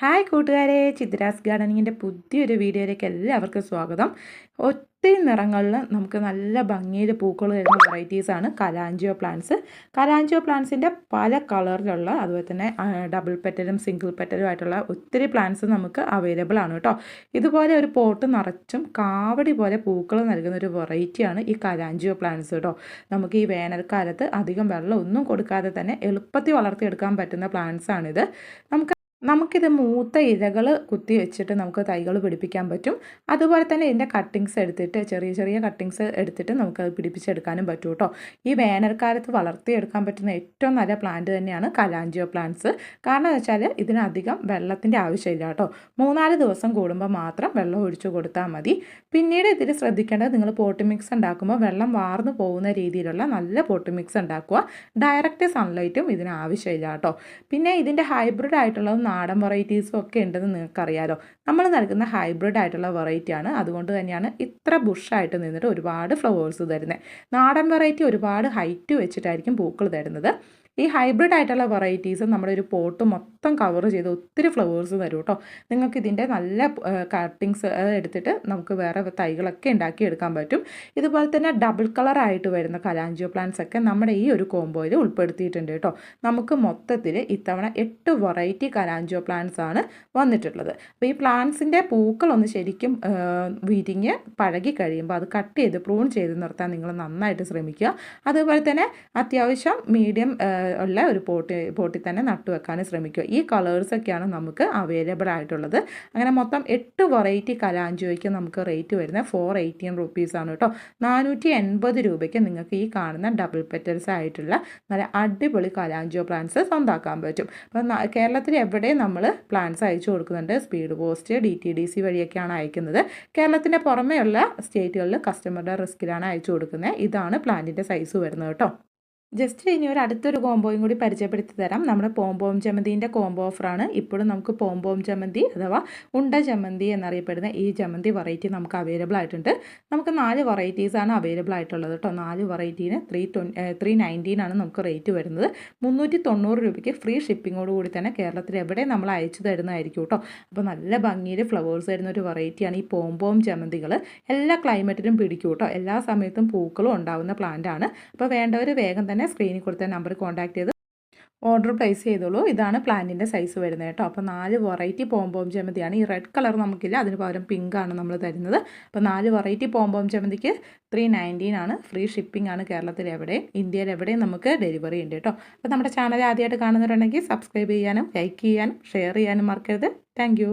Hi കൂട്ടുകാരെ ചിത്രാസ് ഗാർഡനിങ്ങിന്റെ പുതിയൊരു വീഡിയോയിലേക്ക് എല്ലാവർക്കും സ്വാഗതം. ഒത്തിരി നിറങ്ങളിൽ നമുക്ക് നല്ല ഭംഗിയിൽ പൂക്കൾ വരുന്ന വെറൈറ്റീസാണ് കലാഞ്ചിയോ പ്ലാന്റ്സ് കലാഞ്ചിയോ പ്ലാന്റ്സിന്റെ പല കളറിലുള്ള അതുപോലെ തന്നെ ഡബിൾ പെറ്റലും സിംഗിൾ പെറ്റലും ആയിട്ടുള്ള ഒത്തിരി പ്ലാന്റ്സ് നമുക്ക് അവൈലബിൾ ആണ് കേട്ടോ. ഇതുപോലെ ഒരു പോട്ട് നിറച്ചും കാവടി പോലെ പൂക്കൾ നൽകുന്ന ഒരു വെറൈറ്റിയാണ് ഈ കലാഞ്ചിയോ പ്ലാന്റ്സ് കേട്ടോ. നമുക്ക് ഈ വേനൽക്കാലത്ത് അധികം വെള്ളം ഒന്നും കൊടുക്കാതെ തന്നെ എളുപ്പത്തിൽ വളർത്തിയെടുക്കാൻ പറ്റുന്ന പ്ലാന്റ്സ് ആണിത്. നമുക്ക് നമുക്കിത് മൂത്ത ഇഴകൾ കുത്തി വെച്ചിട്ട് നമുക്ക് തൈകൾ പിടിപ്പിക്കാൻ പറ്റും. അതുപോലെ തന്നെ ഇതിന്റെ കട്ടിങ്സ് എടുത്തിട്ട് ചെറിയ ചെറിയ കട്ടിങ്സ് എടുത്തിട്ട് നമുക്ക് പിടിപ്പിച്ചെടുക്കാനും പറ്റും കേട്ടോ ഈ വേനൽക്കാലത്ത് വളർത്തിയെടുക്കാൻ പറ്റുന്ന ഏറ്റവും നല്ല പ്ലാന്റ് തന്നെയാണ് കലാഞ്ചിയോ പ്ലാന്റ്സ് കാരണം എന്ന് വെച്ചാൽ ഇതിനധികം വെള്ളത്തിന്റെ ആവശ്യമില്ല കേട്ടോ മൂന്നാൽ ദിവസം കൂടുമ്പോൾ മാത്രം വെള്ളം ഒഴിച്ചു കൊടുത്താൽ മതി. പിന്നീട് ഇതിൽ ശ്രദ്ധിക്കേണ്ടത് നിങ്ങൾ പോട്ട് മിക്സ് ഉണ്ടാക്കുമ്പോൾ വെള്ളം വാർന്നു പോകുന്ന രീതിയിലുള്ള നല്ല പോട്ട് മിക്സ് ഉണ്ടാക്കുക. ഡയറക്റ്റ് സൺലൈറ്റും ഇതിന് ആവശ്യമില്ല കേട്ടോ പിന്നെ ഇതിന്റെ ഹൈബ്രിഡ് ആയിട്ടുള്ളത് നാടൻ വെറൈറ്റീസും ഒക്കെ ഉണ്ടെന്ന് നിങ്ങൾക്കറിയാലോ. നമ്മൾ നൽകുന്ന ഹൈബ്രിഡ് ആയിട്ടുള്ള വെറൈറ്റിയാണ് അതുകൊണ്ട് തന്നെയാണ് ഇത്ര ബുഷായിട്ട് നിന്നിട്ട് ഒരുപാട് ഫ്ലവേഴ്സ് തരുന്നത് നാടൻ വെറൈറ്റി ഒരുപാട് ഹൈറ്റ് വെച്ചിട്ടായിരിക്കും പൂക്കൾ തരുന്നത്. ഈ ഹൈബ്രിഡ് ആയിട്ടുള്ള വെറൈറ്റീസ് നമ്മുടെ ഒരു പോട്ട് മൊത്തം കവർ ചെയ്ത് ഒത്തിരി ഫ്ലവേഴ്സ് തരും കേട്ടോ നിങ്ങൾക്ക് ഇതിന്റെ നല്ല കട്ടിങ്സ് എടുത്തിട്ട് നമുക്ക് വേറെ തൈകളൊക്കെ ഉണ്ടാക്കി എടുക്കാൻ പറ്റും. ഇതുപോലെ തന്നെ ഡബിൾ കളറായിട്ട് വരുന്ന കലാഞ്ചിയോ പ്ലാന്റ്സ് ഒക്കെ നമ്മുടെ ഈ ഒരു കോംബോയിൽ ഉൾപ്പെടുത്തിയിട്ടുണ്ട് കേട്ടോ നമുക്ക് മൊത്തത്തിൽ ഇത്തവണ എട്ട് വെറൈറ്റി കലാഞ്ചിയോ പ്ലാന്റ്സ് ആണ് വന്നിട്ടുള്ളത്. അപ്പോൾ ഈ പ്ലാന്റ്സിന്റെ പൂക്കളൊന്ന് ശരിക്കും വിരിഞ്ഞ് പഴകി കഴിയുമ്പോൾ അത് കട്ട് ചെയ്ത് പ്രൂൺ ചെയ്ത് നിർത്താൻ നിങ്ങൾ നന്നായിട്ട് ശ്രമിക്കുക. അതുപോലെ തന്നെ അത്യാവശ്യം മീഡിയം ഉള്ള ഒരു പോട്ടി പോട്ടിൽ തന്നെ നട്ടു വെക്കാൻ ശ്രമിക്കുക. ഈ കളേഴ്സൊക്കെയാണ് നമുക്ക് അവൈലബിൾ ആയിട്ടുള്ളത്. അങ്ങനെ മൊത്തം എട്ട് വെറൈറ്റി കലാഞ്ചോയ്ക്ക് നമുക്ക് റേറ്റ് വരുന്നത് ഫോർ എയ്റ്റീൻ റുപ്പീസാണ് കേട്ടോ. നാനൂറ്റി എൺപത് രൂപയ്ക്ക് നിങ്ങൾക്ക് ഈ കാണുന്ന ഡബിൾ പെറ്റൽസ് ആയിട്ടുള്ള നല്ല അടിപൊളി കലാഞ്ചോ പ്ലാന്റ്സ് സ്വന്താക്കാൻ പറ്റും. അപ്പം കേരളത്തിൽ എവിടെ നമ്മൾ പ്ലാന്റ്സ് അയച്ചു കൊടുക്കുന്നുണ്ട്. Speed post D T D C വഴിയൊക്കെയാണ് അയക്കുന്നത്. കേരളത്തിന്റെ പുറമെയുള്ള സ്റ്റേറ്റുകളിൽ കസ്റ്റമറുടെ റിസ്കിലാണ് അയച്ചു കൊടുക്കുന്നത്. ഇതാണ് പ്ലാന്റിന്റെ സൈസ് വരുന്നത് കേട്ടോ. ജസ്റ്റ് ഇനി ഒരു അടുത്തൊരു കോംബോയും കൂടി പരിചയപ്പെടുത്തി തരാം. നമ്മുടെ പോംപോം ചമ്മന്തിന്റെ കോംബോ ഓഫറാണ് ഇപ്പോഴും നമുക്ക് പോംപോം ചമ്മന്തി അഥവാ ഉണ്ട ചമ്മന്തി എന്നറിയപ്പെടുന്ന ഈ ചമ്മന്തി വെറൈറ്റി നമുക്ക് അവൈലബിൾ ആയിട്ടുണ്ട്. നമുക്ക് നാല് വെറൈറ്റീസാണ് അവൈലബിൾ ആയിട്ടുള്ളത് കേട്ടോ. നാല് വെറൈറ്റീന് ത്രീ ത്രീ നയന്റീനാണ് നമുക്ക് റേറ്റ് വരുന്നത്. മുന്നൂറ്റി തൊണ്ണൂറ് രൂപയ്ക്ക് ഫ്രീ ഷിപ്പിങ്ങോട് കൂടി തന്നെ കേരളത്തിൽ എവിടെ നമ്മൾ അയച്ചു തരുന്നതായിരിക്കും കേട്ടോ. അപ്പോൾ നല്ല ഭംഗിയിൽ ഫ്ലവേഴ്സ് വരുന്ന ഒരു വെറൈറ്റിയാണ് ഈ പോംപോം ചമ്മന്തികൾ എല്ലാ ക്ലൈമറ്റിലും പിടിക്കും കേട്ടോ. എല്ലാ സമയത്തും പൂക്കളും ഉണ്ടാകുന്ന പ്ലാന്റാണ് അപ്പോൾ വേണ്ടവർ വേഗം തന്നെ സ്ക്രീനിൽ കൊടുത്ത നമ്പർ കോൺടാക്ട് ചെയ്ത് ഓർഡർ പ്ലേസ് ചെയ്തോളൂ. ഇതാണ് പ്ലാന്റിന്റെ സൈസ് വരുന്നത് കേട്ടോ. അപ്പോൾ നാല് വെറൈറ്റി പോംപോം ചമ്മന്തിയാണ് ഈ റെഡ് കളർ നമുക്കില്ല അതിന് പകരം പിങ്കാണ് നമ്മൾ തരുന്നത്. അപ്പോൾ നാല് വെറൈറ്റി പോംപോം ചമ്മന്തിക്ക് ത്രീ നയന്റീൻ ആണ്. ഫ്രീ ഷിപ്പിംഗ് ആണ് കേരളത്തിൽ എവിടെയും ഇന്ത്യയിൽ എവിടെയും നമുക്ക് ഡെലിവറി ഉണ്ട് കേട്ടോ. അപ്പോൾ നമ്മുടെ ചാനൽ ആദ്യമായിട്ട് കാണുന്നവരുണ്ടെങ്കിൽ സബ്സ്ക്രൈബ് ചെയ്യാനും ലൈക്ക് ചെയ്യാനും ഷെയർ ചെയ്യാനും മറക്കരുത്. താങ്ക്